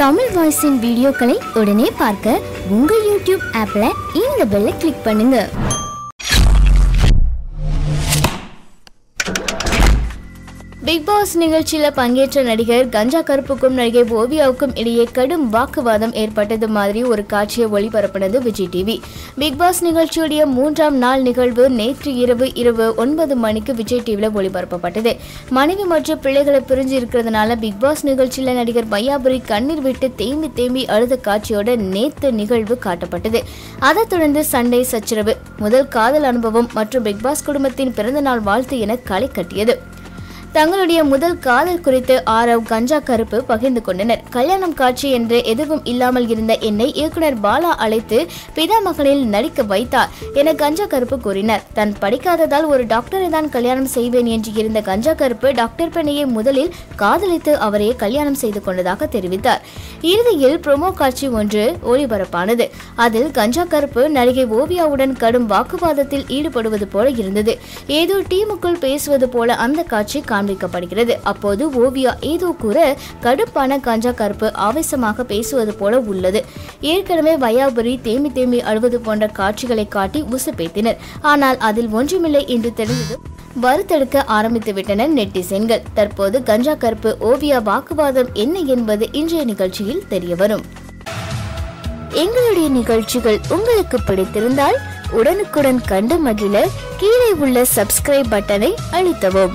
தமிழ் வாய்ஸின் வீடியோக்களை உடனே பார்க்க உங்கள் யூடியூப் ஆப்பில் இந்த பெல்லை கிளிக் பண்ணுங்கள் பிக் பாஸ் நிகழ்ச்சியில் பங்கேற்ற நடிகர் கஞ்சா கருப்புக்கும் நடிகை ஓவியாவுக்கும் இடையே கடும் வாக்குவாதம் ஏற்பட்டது மாதிரி ஒரு காட்சியை ஒளிபரப்பினது விஜய் டிவி பிக் பாஸ் நிகழ்ச்சியுடைய மூன்றாம் நாள் நிகழ்வு நேற்று இரவு இரவு ஒன்பது மணிக்கு விஜய் டிவியில் ஒளிபரப்பப்பட்டது. மனைவி மற்றும் பிள்ளைகளை பிரிஞ்சு இருக்கிறதுனால பிக் பாஸ் நிகழ்ச்சியில் நடிகர் பையாபுரி கண்ணீர் விட்டு தேம்பி தேம்பி அழுத காட்சியோட நேற்று நிகழ்வு காட்டப்பட்டது. அதைத் தொடர்ந்து சண்டை சச்சரவு முதல் காதல் அனுபவம் மற்றும் பிக் பாஸ் குடும்பத்தின் பிறந்தநாள் வாழ்த்து என களை கட்டியது. தங்களுடைய முதல் காதல் குறித்து ஆரவ் கஞ்சா கருப்பு பகிர்ந்து கொண்டனர். கல்யாணம் காட்சி என்று எதுவும் இல்லாமல் இருந்த என்னை இயக்குனர் பாலா அழைத்து பிதா மகனில் நடிக்க வைத்தார் என கஞ்சா கருப்பு கூறினார். தான் படிக்காததால் ஒரு டாக்டரை தான் கல்யாணம் செய்வேன் என்று இருந்த கஞ்சா கருப்பு டாக்டர் பெண்ணையை முதலில் காதலித்து அவரையே கல்யாணம் செய்து கொண்டதாக தெரிவித்தார். இறுதியில் ப்ரோமோ காட்சி ஒன்று ஒளிபரப்பானது. அதில் கஞ்சா கருப்பு நடிகை ஓவியாவுடன் கடும் வாக்குவாதத்தில் ஈடுபடுவது போல இருந்தது. ஏதோ டீமுக்குள் பேசுவது போல அந்த காட்சி காண்பிக்கப்படுகிறது. அப்போது ஓவியா ஏதோ கூற கடுப்பான கஞ்சா கருப்பு ஆவேசமாக பேசுவது போல உள்ளது. ஏற்கனவே வயாபுரி தேமி தேமி அழுவது போன்ற காட்சிகளை காட்டி உசுப்பேத்தினர். ஆனால் அதில் ஒன்றுமில்லை என்று தெரிந்தது வறுத்தெடுக்க ஆரம்பித்து விட்டனர் நெட்டிசன்கள். தற்போது கஞ்சா கருப்பு ஓவியா வாக்குவாதம் என்ன என்பது இன்றைய நிகழ்ச்சியில் தெரியவரும் எங்களுடைய நிகழ்ச்சிகள் உங்களுக்கு பிடித்திருந்தால் உடனுக்குடன் கண்டு மகிழ கீழே உள்ள சப்ஸ்கிரைப் பட்டனை அழுத்தவும்.